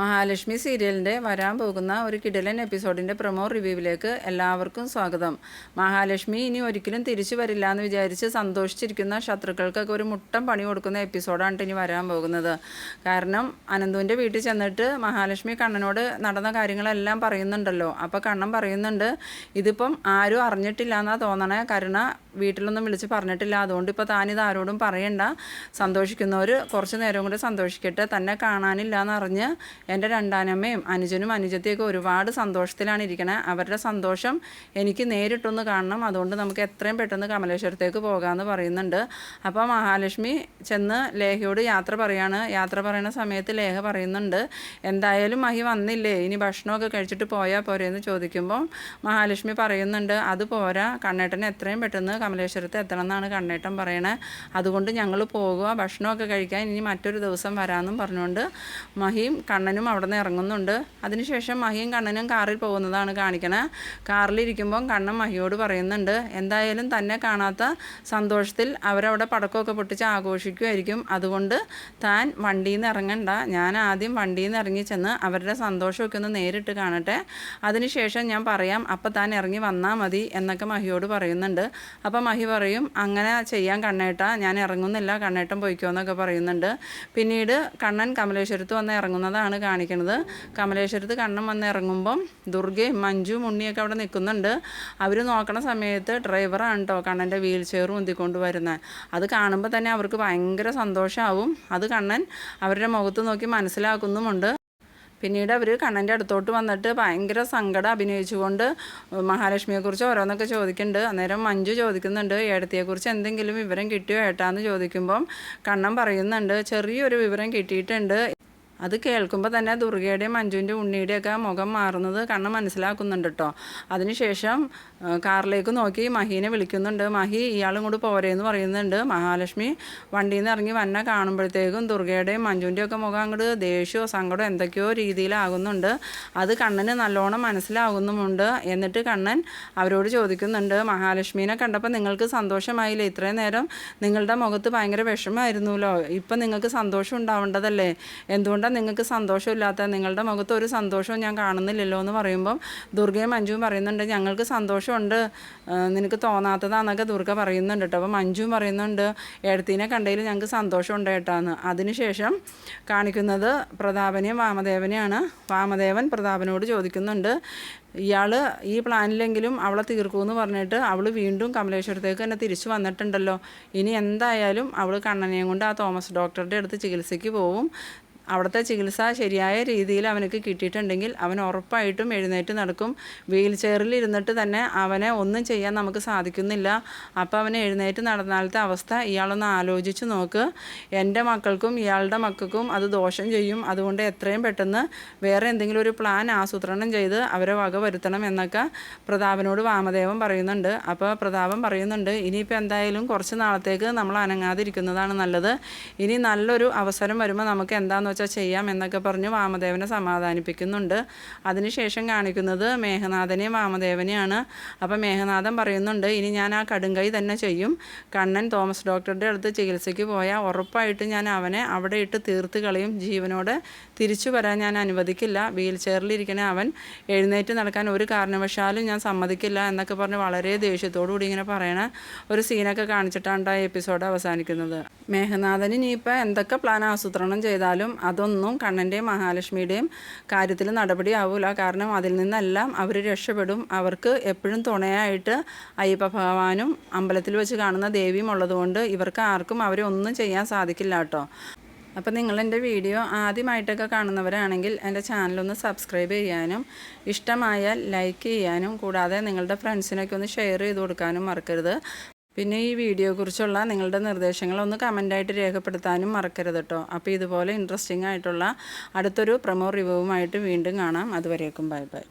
മഹാലക്ഷ്മി സീരിയലിന്റെ വരാൻ പോകുന്ന ഒരു കിടലൻ എപ്പിസോഡിന്റെ പ്രൊമോ റിവ്യൂവിലേക്ക് എല്ലാവർക്കും സ്വാഗതം. മഹാലക്ഷ്മി ഇനി ഒരിക്കലും തിരിച്ചു വരില്ല എന്ന് വിചാരിച്ച് സന്തോഷിച്ചിരിക്കുന്ന ശത്രുക്കൾക്കൊക്കെ ഒരു മുട്ടം പണി കൊടുക്കുന്ന എപ്പിസോഡാണ് ഇനി വരാൻ പോകുന്നത്. കാരണം അനന്തുവിന്റെ വീട്ടിൽ ചെന്നിട്ട് മഹാലക്ഷ്മി കണ്ണനോട് നടന്ന കാര്യങ്ങളെല്ലാം പറയുന്നുണ്ടല്ലോ. അപ്പോൾ കണ്ണൻ പറയുന്നുണ്ട് ഇതിപ്പം ആരും അറിഞ്ഞിട്ടില്ല എന്നാണ് തോന്നണേ. കരുണ വീട്ടിലൊന്നും വിളിച്ച് പറഞ്ഞിട്ടില്ല. അതുകൊണ്ട് ഇപ്പോൾ താനിത് ആരോടും പറയണ്ട. സന്തോഷിക്കുന്നവർ കുറച്ച് നേരം കൂടി സന്തോഷിക്കട്ടെ. തന്നെ കാണാനില്ല എന്നറിഞ്ഞ് എന്റെ രണ്ടാനമ്മയും അനുജനും അനുജത്തെയൊക്കെ ഒരുപാട് സന്തോഷത്തിലാണ് ഇരിക്കണേ. അവരുടെ സന്തോഷം എനിക്ക് നേരിട്ടൊന്ന് കാണണം. അതുകൊണ്ട് നമുക്ക് എത്രയും പെട്ടെന്ന് കമലേശ്വരത്തേക്ക് പോകാമെന്ന് പറയുന്നുണ്ട്. അപ്പോൾ മഹാലക്ഷ്മി ചെന്ന് ലേഹയോട് യാത്ര പറയാണ്. യാത്ര പറയുന്ന സമയത്ത് ലേഹ പറയുന്നുണ്ട് എന്തായാലും മഹി വന്നില്ലേ? ഇനി ഭക്ഷണമൊക്കെ കഴിച്ചിട്ട് പോയാൽ പോരെയെന്ന് ചോദിക്കുമ്പോൾ മഹാലക്ഷ്മി പറയുന്നുണ്ട് അത് പോരാ. കണ്ണേട്ടനെ എത്രയും പെട്ടെന്ന് കമലേശ്വരത്ത് എത്തണം എന്നാണ് കണ്ണേട്ടൻ പറയണേ. അതുകൊണ്ട് ഞങ്ങൾ പോകുക ഭക്ഷണമൊക്കെ കഴിക്കാൻ ഇനി മറ്റൊരു ദിവസം വരാമെന്നും പറഞ്ഞുകൊണ്ട് മഹിയും കണ്ണനും അവിടെ നിന്ന് ഇറങ്ങുന്നുണ്ട്. അതിനുശേഷം മഹിയും കണ്ണനും കാറിൽ പോകുന്നതാണ് കാണിക്കണേ. കാറിലിരിക്കുമ്പം കണ്ണൻ മഹിയോട് പറയുന്നുണ്ട് എന്തായാലും തന്നെ കാണാത്ത സന്തോഷത്തിൽ അവരവിടെ പടക്കമൊക്കെ പൊട്ടിച്ച് ആഘോഷിക്കുമായിരിക്കും. അതുകൊണ്ട് താൻ വണ്ടിയിൽ നിന്ന് ഇറങ്ങണ്ട. ഞാൻ ആദ്യം വണ്ടിയിൽ നിന്ന് ഇറങ്ങി ചെന്ന് അവരുടെ സന്തോഷമൊക്കെ ഒന്ന് നേരിട്ട് കാണട്ടെ. അതിനുശേഷം ഞാൻ പറയാം അപ്പം താൻ ഇറങ്ങി വന്നാൽ മതി എന്നൊക്കെ മഹിയോട് പറയുന്നുണ്ട്. അപ്പം മഹി പറയും അങ്ങനെ ചെയ്യാൻ കണ്ണേട്ട ഞാൻ ഇറങ്ങുന്നില്ല കണ്ണേട്ടൻ പോയിക്കോ എന്നൊക്കെ പറയുന്നുണ്ട്. പിന്നീട് കണ്ണൻ കമലേശ്വരത്ത് വന്ന് ഇറങ്ങുന്നതാണ് കാണിക്കുന്നത് കമലേശ്വരത്ത് കണ്ണൻ വന്ന് ഇറങ്ങുമ്പം ദുർഗയും മഞ്ജു ഉണ്ണിയൊക്കെ അവിടെ നിൽക്കുന്നുണ്ട്. അവർ നോക്കണ സമയത്ത് ഡ്രൈവറാണ് കേട്ടോ കണ്ണന്റെ വീൽ ചെയർ ഉന്തിക്കൊണ്ട് വരുന്നത്. അത് കാണുമ്പോൾ തന്നെ അവർക്ക് ഭയങ്കര സന്തോഷമാവും അത് കണ്ണൻ അവരുടെ മുഖത്ത് നോക്കി മനസ്സിലാക്കുന്നുമുണ്ട്. പിന്നീട് അവർ കണ്ണന്റെ അടുത്തോട്ട് വന്നിട്ട് ഭയങ്കര സങ്കടം അഭിനയിച്ചുകൊണ്ട് മഹാലക്ഷ്മിയെക്കുറിച്ച് ഓരോന്നൊക്കെ ചോദിക്കുന്നുണ്ട്. അന്നേരം മഞ്ജു ചോദിക്കുന്നുണ്ട് ഏടത്തിയെക്കുറിച്ച് എന്തെങ്കിലും വിവരം കിട്ടിയോ ഏട്ടാന്ന് ചോദിക്കുമ്പം കണ്ണൻ പറയുന്നുണ്ട് ചെറിയൊരു വിവരം കിട്ടിയിട്ടുണ്ട്. അത് കേൾക്കുമ്പോൾ തന്നെ ദുർഗയുടെയും മഞ്ജുവിന്റെ ഉണ്ണിയുടെയൊക്കെ മുഖം മാറുന്നത് കണ്ണ് മനസ്സിലാക്കുന്നുണ്ട് കേട്ടോ അതിനുശേഷം കാറിലേക്ക് നോക്കി മഹീനെ വിളിക്കുന്നുണ്ട്. മഹി ഇയാളും കൂടെ പോരേന്ന് പറയുന്നുണ്ട്. മഹാലക്ഷ്മി വണ്ടിയിൽ നിന്ന് ഇറങ്ങി വന്ന കാണുമ്പോഴത്തേക്കും ദുർഗയുടെയും മഞ്ജുവിന്റെയും ഒക്കെ മുഖം അങ്ങോട്ട് ദേഷ്യമോ സങ്കടമോ എന്തൊക്കെയോ രീതിയിലാകുന്നുണ്ട്. അത് കണ്ണന് നല്ലോണം മനസ്സിലാകുന്നുമുണ്ട്. എന്നിട്ട് കണ്ണൻ അവരോട് ചോദിക്കുന്നുണ്ട് മഹാലക്ഷ്മീനെ കണ്ടപ്പോൾ നിങ്ങൾക്ക് സന്തോഷമായില്ലേ? ഇത്രയും നേരം നിങ്ങളുടെ മുഖത്ത് ഭയങ്കര വിഷമമായിരുന്നല്ലോ ഇപ്പം നിങ്ങൾക്ക് സന്തോഷം ഉണ്ടാവേണ്ടതല്ലേ? എന്തുകൊണ്ടാണ് നിങ്ങൾക്ക് സന്തോഷമില്ലാത്ത നിങ്ങളുടെ മുഖത്ത് ഒരു സന്തോഷവും ഞാൻ കാണുന്നില്ലല്ലോ എന്ന് പറയുമ്പം ദുർഗയും മഞ്ജുവും പറയുന്നുണ്ട് ഞങ്ങൾക്ക് സന്തോഷമുണ്ട് നിനക്ക് തോന്നാത്തതാന്നൊക്കെ ദുർഗ പറയുന്നുണ്ട് കേട്ടോ. അപ്പോൾ മഞ്ജുവും പറയുന്നുണ്ട് എഴുത്തിനെ കണ്ടതിൽ ഞങ്ങൾക്ക് സന്തോഷമുണ്ട് കേട്ടാന്ന് അതിനുശേഷം കാണിക്കുന്നത് പ്രതാപനെയും വാമദേവനെയാണ്. വാമദേവൻ പ്രതാപനോട് ചോദിക്കുന്നുണ്ട് ഇയാൾ ഈ പ്ലാനിലെങ്കിലും അവളെ തീർക്കുമെന്ന് പറഞ്ഞിട്ട് അവൾ വീണ്ടും കമലേശ്വരത്തേക്ക് തന്നെ തിരിച്ചു വന്നിട്ടുണ്ടല്ലോ. ഇനി എന്തായാലും അവൾ കണ്ണനെയും കൊണ്ട് ആ തോമസ് ഡോക്ടറുടെ അടുത്ത് ചികിത്സയ്ക്ക് പോവും. അവിടുത്തെ ചികിത്സ ശരിയായ രീതിയിൽ അവനക്ക് കിട്ടിയിട്ടുണ്ടെങ്കിൽ അവൻ ഉറപ്പായിട്ടും എഴുന്നേറ്റ് നടക്കും. വീൽ ചെയറിൽ ഇരുന്നിട്ട് തന്നെ അവനെ ഒന്നും ചെയ്യാൻ നമുക്ക് സാധിക്കുന്നില്ല. അപ്പോൾ അവനെ എഴുന്നേറ്റ് നടന്നാലത്തെ അവസ്ഥ ഇയാളൊന്ന് ആലോചിച്ച് നോക്ക്. എന്റെ മക്കൾക്കും ഇയാളുടെ മക്കൾക്കും അത് ദോഷം ചെയ്യും. അതുകൊണ്ട് എത്രയും പെട്ടെന്ന് വേറെ എന്തെങ്കിലും ഒരു പ്ലാൻ ആസൂത്രണം ചെയ്ത് അവരെ വക വരുത്തണം എന്നൊക്കെ പ്രതാപനോട് വാമദേവൻ പറയുന്നുണ്ട്. അപ്പോൾ പ്രതാപം പറയുന്നുണ്ട് ഇനിയിപ്പോൾ എന്തായാലും കുറച്ച് നാളത്തേക്ക് നമ്മൾ അനങ്ങാതിരിക്കുന്നതാണ് നല്ലത്. ഇനി നല്ലൊരു അവസരം വരുമ്പോൾ നമുക്ക് എന്താണെന്ന് വെച്ചാൽ ചെയ്യാം എന്നൊക്കെ പറഞ്ഞ് വാമദേവനെ സമാധാനിപ്പിക്കുന്നുണ്ട്. അതിനുശേഷം കാണിക്കുന്നത് മേഘനാഥനെയും വാമദേവനെയാണ്. അപ്പോൾ മേഘനാഥൻ പറയുന്നുണ്ട് ഇനി ഞാൻ ആ കടുങ്കൈ തന്നെ ചെയ്യും. കണ്ണൻ തോമസ് ഡോക്ടറുടെ അടുത്ത് ചികിത്സയ്ക്ക് പോയാൽ ഉറപ്പായിട്ട് ഞാൻ അവനെ അവിടെ ഇട്ട് തീർത്ത് കളയും. ജീവനോടെ തിരിച്ചു വരാൻ ഞാൻ അനുവദിക്കില്ല. വീൽ ചെയറിലിരിക്കണ അവൻ. എഴുന്നേറ്റ് നടക്കാൻ ഒരു കാരണവശാലും ഞാൻ സമ്മതിക്കില്ല എന്നൊക്കെ പറഞ്ഞ് വളരെ ദേഷ്യത്തോടു കൂടി ഇങ്ങനെ പറയണ ഒരു സീനൊക്കെ കാണിച്ചിട്ടാണ് ആ എപ്പിസോഡ് അവസാനിക്കുന്നത്. മേഘനാഥന് ഇനിയിപ്പോൾ എന്തൊക്കെ പ്ലാൻ ആസൂത്രണം ചെയ്താലും അതൊന്നും കണ്ണന്റെയും മഹാലക്ഷ്മിയുടെയും കാര്യത്തിൽ നടപടിയാവില്ല കാരണം അതിൽ നിന്നെല്ലാം അവർ രക്ഷപ്പെടും. അവർക്ക് എപ്പോഴും തുണയായിട്ട് അയ്യപ്പ ഭഗവാനും അമ്പലത്തിൽ വെച്ച് കാണുന്ന ദേവിയും ഉള്ളതുകൊണ്ട് ഇവർക്ക് ആർക്കും അവരെ ഒന്നും ചെയ്യാൻ സാധിക്കില്ല കേട്ടോ. അപ്പോൾ നിങ്ങൾ എന്റെ വീഡിയോ ആദ്യമായിട്ടൊക്കെ കാണുന്നവരാണെങ്കിൽ എന്റെ ചാനലൊന്ന് സബ്സ്ക്രൈബ് ചെയ്യാനും ഇഷ്ടമായാൽ ലൈക്ക് ചെയ്യാനും കൂടാതെ നിങ്ങളുടെ ഫ്രണ്ട്സിനൊക്കെ ഒന്ന് ഷെയർ ചെയ്ത് കൊടുക്കാനും മറക്കരുത്. പിന്നെ ഈ വീഡിയോയെക്കുറിച്ചുള്ള നിങ്ങളുടെ നിർദ്ദേശങ്ങൾ ഒന്ന് കമന്റായിട്ട് രേഖപ്പെടുത്താനും മറക്കരുത് കേട്ടോ അപ്പോൾ ഇതുപോലെ ഇൻട്രസ്റ്റിംഗ് ആയിട്ടുള്ള അടുത്തൊരു പ്രമോ റിവ്യൂവുമായിട്ട് വീണ്ടും കാണാം. അതുവരേക്കും ബൈ ബൈ